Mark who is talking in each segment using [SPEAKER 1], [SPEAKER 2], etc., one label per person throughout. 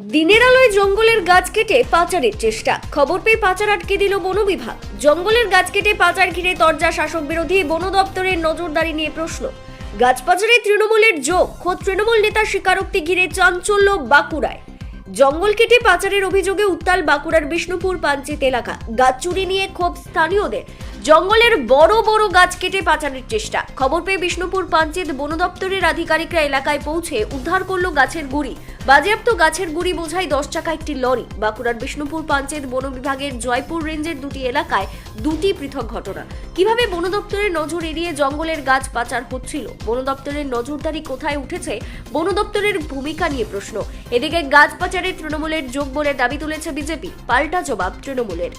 [SPEAKER 1] দিনের আলোয় জঙ্গলের গাছ কেটে পাচারের চেষ্টা। খবর পেয়ে পাচার আটকে দিল বন বিভাগ। জঙ্গলের গাছ কেটে পাচার ঘিরে তরজা শাসক বিরোধী বন দপ্তরের নজরদারি নিয়ে প্রশ্ন। গাছ পাচারে তৃণমূলের যোগ, খোদ তৃণমূল নেতা স্বীকারোক্তি ঘিরে চাঞ্চল্য বাঁকুড়ায়। জঙ্গল কেটে পাচারের অভিযোগে উত্তাল বাঁকুড়ার বিষ্ণুপুর পাঞ্চিত এলাকা। গাছ চুরি নিয়ে ক্ষোভ স্থানীয়দের। জঙ্গলের বড় বড় গাছ কেটে পাচারের চেষ্টা। খবর পেয়ে বিষ্ণুপুর পাঞ্চিত বন দপ্তরের আধিকারিকরা এলাকায় পৌঁছে উদ্ধার করল গাছের গুড়ি। বাজেয়াপ্ত গাছের গুড়ি বোঝাই দশ চাকা একটি লরি। বাঁকুড়ার বিষ্ণুপুর পাঞ্চেত বন বিভাগের জয়পুর রেঞ্জের দুটি এলাকায় দুটি পৃথক ঘটনা। কীভাবে বন দপ্তরের নজর এড়িয়ে জঙ্গলের গাছ পাচার হচ্ছিল? বন দপ্তরের নজরদারি কোথায় উঠেছে? বন দপ্তরের ভূমিকা নিয়ে প্রশ্ন। এদিকে গাছ পাচারে তৃণমূলের যোগ বলে দাবি তুলেছে বিজেপি। পাল্টা জবাব তৃণমূলের।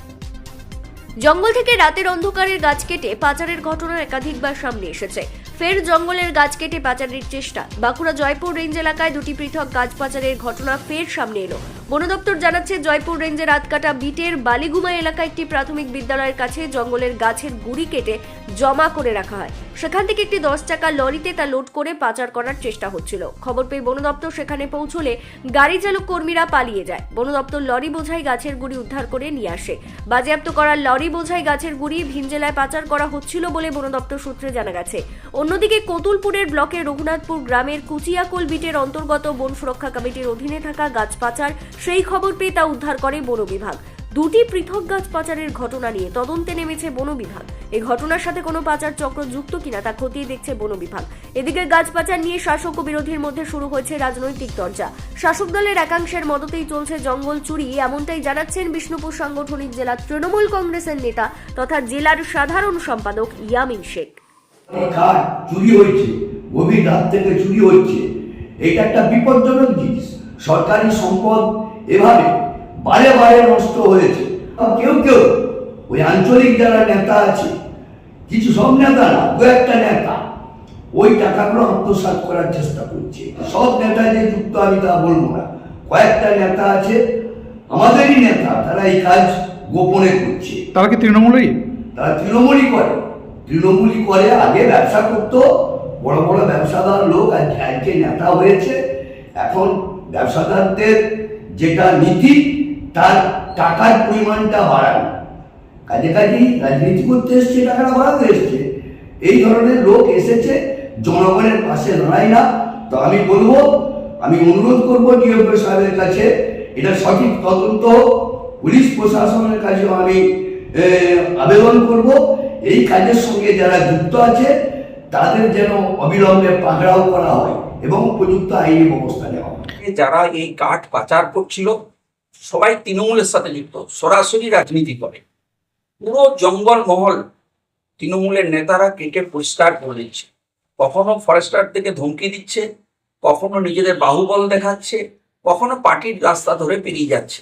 [SPEAKER 1] জঙ্গল থেকে রাতের অন্ধকারের গাছ কেটে পাচারের ঘটনা একাধিকবার সামনে এসেছে। ফের জঙ্গলের গাছ কেটে পাচারের চেষ্টা। বাঁকুড়া জয়পুর রেঞ্জ এলাকায় দুটি পৃথক গাছ পাচারের ঘটনা ফের সামনে এলো। বন দপ্তর জানাচ্ছে, জয়পুর রেঞ্জের আতকাটা বিটের বালিগুমা এলাকায় একটি প্রাথমিক বিদ্যালয়ের কাছে জঙ্গলের গাছের গুড়ি কেটে জমা করে রাখা হয়। সেখান থেকে একটি দশ চাকা লরিতে তা লোড করে পাচার করার চেষ্টা হচ্ছিল। খবর পেয়ে বন দপ্তর সেখানে পৌঁছলে গাড়ি চালক কর্মীরা পালিয়ে যায়। বন দপ্তর লরি বোঝাই গাছের গুড়ি উদ্ধার করে নিয়ে আসে। বাজেয়াপ্ত করা লরি বোঝাই গাছের গুড়ি ভিন জেলায় পাচার করা হচ্ছিল বলে বন দপ্তর সূত্রে জানা গেছে। অন্যদিকে কতুলপুরের ব্লকের রঘুনাথপুর গ্রামের কুচিয়াকোল বিটের অন্তর্গত বন সুরক্ষা কমিটির অধীনে থাকা গাছ পাচার, সেই খবর পেয়ে তা উদ্ধার করে বন বিভাগ। দুটি পৃথক গাছ পাচারের ঘটনা নিয়ে তদন্তে নেমেছে বন বিভাগ। এই ঘটনার সাথে কোনো পাচার চক্র যুক্ত কিনা তা খতিয়ে দেখছে বন বিভাগ। এদিকে গাছ পাচার নিয়ে শাসক ও বিরোধীর মধ্যে শুরু হয়েছে রাজনৈতিক চর্চা। শাসক দলের একাংশের মদতেই চলছে জঙ্গল চুরি, এমনটাই জানাচ্ছেন বিষ্ণুপুর সাংগঠনিক জেলা তৃণমূল কংগ্রেসের নেতা তথা জেলার সাধারণ সম্পাদক ইয়ামিন শেখ।
[SPEAKER 2] চুরি হয়েছে, গভীর রাত থেকে চুরি হচ্ছে এটা একটা বিপজ্জনক জিনিস। সরকারি সম্পদ এভাবে বারে বারে নষ্ট হয়েছে। কেউ কেউ ওই আঞ্চলিক যারা নেতা আছে কিছু সব নেতা না দু একটা নেতা ওই টাকাগুলো আত্মসাৎ করার চেষ্টা করছে। সব নেতা যে যুক্ত আমি তা বলব না। কয়েকটা নেতা আছে আমাদেরই নেতা তারা এই কাজ গোপনে করছে।
[SPEAKER 3] তারা কি তৃণমূলেরই?
[SPEAKER 2] তারা তৃণমূলই করে। তৃণমূলই করে আগে ব্যবসা করতো বড় বড় ব্যবসাদার লোক আজ আজকে নেতা হয়েছে। এখন ব্যবসাদারদের যেটা নীতি তার টাকার পরিমাণটা বাড়ানো। কাজে কাজেই রাজনীতি করতে এসছে, টাকাটা বাড়াতে এসছে। এই ধরনের লোক এসেছে, জনগণের পাশে দাঁড়ায় না। তো আমি বলব, আমি অনুরোধ করব ডিএফও সাহেবের কাছে, এটা সঠিক তদন্ত, পুলিশ প্রশাসনের কাছেও আমি আবেদন করব। এই কাজের সঙ্গে যারা যুক্ত আছে, তাদের যেন অবিলম্বে পাকড়াও করা হয় এবং উপযুক্ত আইনি ব্যবস্থা নেওয়া হয়।
[SPEAKER 4] যারা এই কাঠ পাচার করছিল সবাই তৃণমূলের সাথে যুক্ত সরাসরি রাজনীতি করে। পুরো জঙ্গল মহল তৃণমূলের নেতারা কেটে পরিষ্কার করে দিচ্ছে। কখনো ফরেস্টার থেকে ধমকি দিচ্ছে, কখনো নিজেদের বাহুবল দেখাচ্ছে, কখনো পার্টির রাস্তা ধরে পেরিয়ে যাচ্ছে।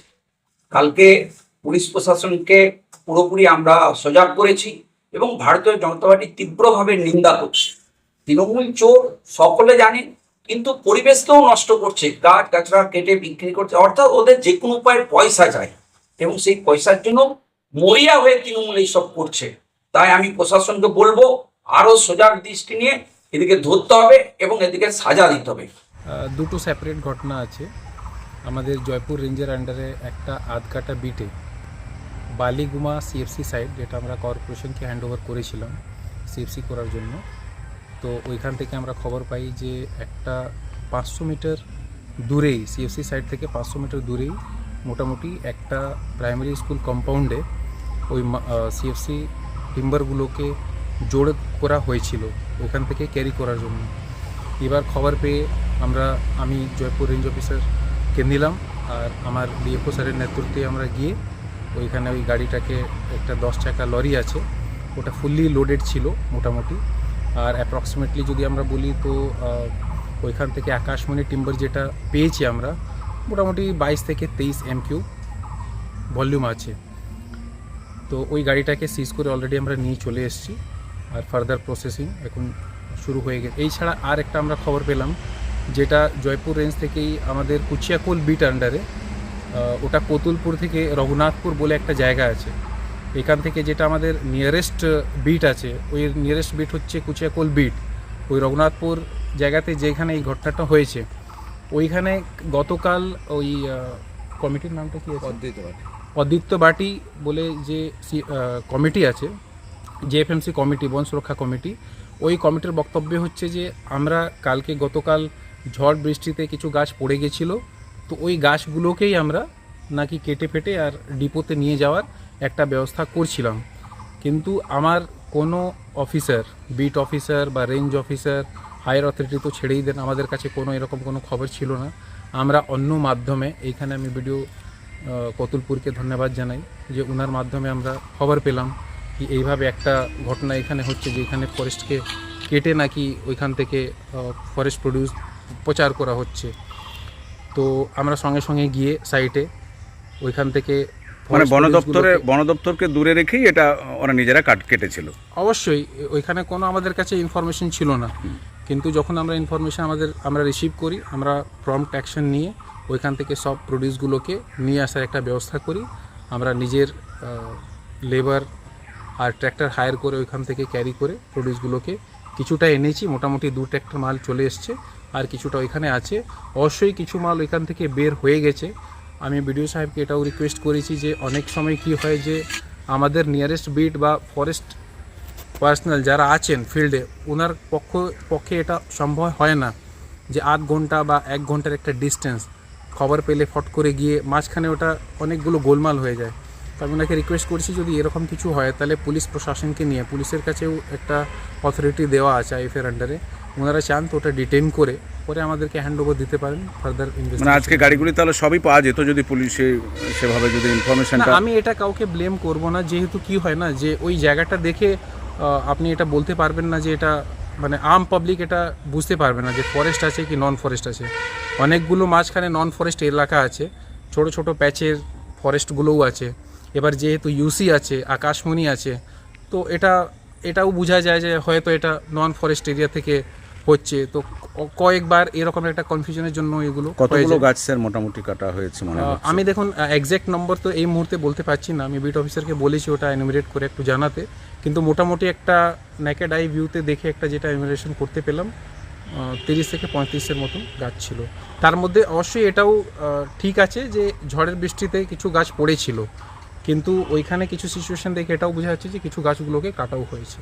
[SPEAKER 4] কালকে পুলিশ প্রশাসনকে পুরোপুরি আমরা সজাগ করেছি এবং ভারতীয় জনতা পার্টি তীব্রভাবে নিন্দা করছে। তৃণমূল চোর সকলে জানে কিন্তু পরিবেশকেও নষ্ট করছে। গাছ গাছরা কেটে বিক্রি করছে। অর্থাৎ ওদের যে কোনো উপায়ে পয়সা যায়। এবং সেই পয়সার জন্য মরিয়া হয়ে তৃণমূল এইসব করছে। তাই আমি প্রশাসনকে বলব আরও সজাগ দৃষ্টি নিয়ে এদিকে ধরতে হবে এবং এদিকে সাজা দিতে হবে।
[SPEAKER 5] দুটো সেপারেট ঘটনা আছে। আমাদের জয়পুর রেঞ্জের আন্ডারে একটা আধকাটা বিটে বালিগুমা সিএফসি সাইড যেটা আমরা কর্পোরেশনকে হ্যান্ড ওভার করেছিলাম সিএফসি করার জন্য। তো ওইখান থেকে আমরা খবর পাই যে একটা পাঁচশো মিটার দূরেই সিএফসি সাইড থেকে পাঁচশো মিটার দূরেই মোটামুটি একটা প্রাইমারি স্কুল কম্পাউন্ডে ওই সিএফসি টিম্বারগুলোকে জোড় করা হয়েছিল, ওখান থেকে ক্যারি করার জন্য। এবার খবর পেয়ে আমরা, আমি জয়পুর রেঞ্জ অফিসারকে নিলাম আর আমার ডিএফও স্যারের নেতৃত্বে আমরা গিয়ে ওইখানে ওই গাড়িটাকে একটা দশ চাকা লরি আছে, ওটা ফুললি লোডেড ছিল মোটামুটি। আর অ্যাপ্রক্সিমেটলি যদি আমরা বলি তো ওইখান থেকে আকাশমণি টিম্বার যেটা পেয়েছি আমরা, মোটামুটি বাইশ থেকে তেইশ এম কিউ ভলিউম আছে। তো ওই গাড়িটাকে সিজ করে অলরেডি আমরা নিয়ে চলে এসেছি আর ফার্দার প্রসেসিং এখন শুরু হয়ে গেছে। এই ছাড়া আর একটা আমরা খবর পেলাম, যেটা জয়পুর রেঞ্জ থেকেই আমাদের কুচিয়াকোল বিট আন্ডারে ওটা কতুলপুর থেকে রঘুনাথপুর বলে একটা জায়গা আছে। এখান থেকে যেটা আমাদের নিয়ারেস্ট বিট আছে ওই নিয়ারেস্ট বিট হচ্ছে কুচিয়াকোল বিট ওই রঘুনাথপুর জায়গাতে যেখানে এই ঘটনাটা হয়েছে ওইখানে গতকাল ওই কমিটির নামটা কি অদ্বিত্য বাটি। বলে যে কমিটি আছে জেএফএমসি কমিটি বন সুরক্ষা কমিটি ওই কমিটির বক্তব্য হচ্ছে যে আমরা কালকে গতকাল ঝড় বৃষ্টিতে কিছু গাছ পড়ে গেছিল তো ওই গাছগুলোকেই আমরা নাকি কেটে ফেটে আর ডিপোতে নিয়ে যাওয়ার একটা ব্যবস্থা করছিলাম। কিন্তু আমার কোনো অফিসার, বিট অফিসার বা রেঞ্জ অফিসার হায়ার অথরিটি তো ছেড়েই দেন। আমাদের কাছে কোনো এরকম কোনো খবর ছিল না। আমরা অন্য মাধ্যমে, এইখানে আমি ভিডিও কতুলপুরকে ধন্যবাদ জানাই যে ওনার মাধ্যমে আমরা খবর পেলাম কি এইভাবে একটা ঘটনা এখানে হচ্ছে যে এখানে ফরেস্টকে কেটে নাকি ওইখান থেকে ফরেস্ট প্রডিউস প্রচার করা হচ্ছে। তো আমরা সঙ্গে সঙ্গে গিয়ে সাইটে ওইখান থেকে
[SPEAKER 3] মানে বন
[SPEAKER 5] produce
[SPEAKER 3] দপ্তরে বন দপ্তরকে দূরে রেখেই এটা ওরা নিজেরা কাট কেটেছিল।
[SPEAKER 5] অবশ্যই ওইখানে কোনো আমাদের কাছে ইনফরমেশন ছিল না। কিন্তু যখন আমরা ইনফরমেশন আমাদের আমরা রিসিভ করি আমরা প্রম্পট অ্যাকশন নিয়ে ওইখান থেকে সব প্রডিউসগুলোকে নিয়ে আসার একটা ব্যবস্থা করি। আমরা নিজের লেবার আর ট্র্যাক্টর হায়ার করে ওইখান থেকে ক্যারি করে প্রডিউসগুলোকে কিছুটা এনেছি। মোটামুটি দু ট্র্যাক্টর মাল চলে এসছে আর কিছুটা ওইখানে আছে। অবশ্যই কিছু মাল ওইখান থেকে বের হয়ে গেছে। আমি বিডিও সাহেবকে এটাও রিকোয়েস্ট করেছি যে অনেক সময় কি হয় যে আমাদের নিয়ারেস্ট বিট বা ফরেস্ট পার্সোনাল যারা আছেন ফিল্ডে ওনার পক্ষ, পক্ষে এটা সম্ভব হয় না যে আধ ঘণ্টা বা এক ঘণ্টার একটা ডিস্টেন্স খবর পেলে ফট করে গিয়ে মাঝখানে ওটা অনেকগুলো গোলমাল হয়ে যায়। তো আমি ওনাকে রিকোয়েস্ট করছি যদি এরকম কিছু হয় তাহলে পুলিশ প্রশাসনকে নিয়ে পুলিশের কাছেও একটা অথরিটি দেওয়া আছে আইফের আন্ডারে ওনারা চান তো ওটা ডিটেন করে পরে আমাদেরকে হ্যান্ড ওভার দিতে পারেন ফার্দার
[SPEAKER 3] মানে আজকে গাড়িগুলি তাহলে সবই পাওয়া যেত যদি পুলিশে সেভাবে যদি ইনফরমেশনটা
[SPEAKER 5] আমি এটা কাউকে ব্লেম করব না যেহেতু কি হয় না যে ওই জায়গাটা দেখে আপনি এটা বলতে পারবেন না যে এটা মানে আম পাবলিক এটা বুঝতে পারবে না যে ফরেস্ট আছে কি নন ফরেস্ট আছে। অনেকগুলো মাঝখানে নন ফরেস্ট এলাকা আছে ছোট ছোট প্যাচের ফরেস্টগুলোও আছে। এবার যেহেতু ইউসি আছে আকাশমণি আছে তো এটা এটাও বোঝা যায় যে হয়তো এটা নন ফরেস্ট এরিয়া থেকে হচ্ছে। তো কয়েকবার এরকম একটা কনফিউশনের জন্য এগুলো
[SPEAKER 3] কতগুলো গাছ স্যার মোটামুটি কাটা হয়েছে মনে
[SPEAKER 5] আমি দেখুন এক্স্যাক্ট নম্বর তো এই মুহূর্তে বলতে পারছি না। আমি বিট অফিসারকে বলেছি ওটা এনুমিরেট করে একটু জানাতে। কিন্তু মোটামুটি একটা নেকেড আই ভিউতে দেখে একটা যেটা এনুমিরেশন করতে পেলাম তিরিশ থেকে পঁয়ত্রিশের মতন গাছ ছিল। তার মধ্যে অবশ্যই এটাও ঠিক আছে যে ঝড়ের বৃষ্টিতে কিছু গাছ পড়েছিল। কিন্তু ওইখানে কিছু সিচুয়েশন দেখে এটাও বোঝা যাচ্ছে যে কিছু গাছগুলোকে কাটাও হয়েছে।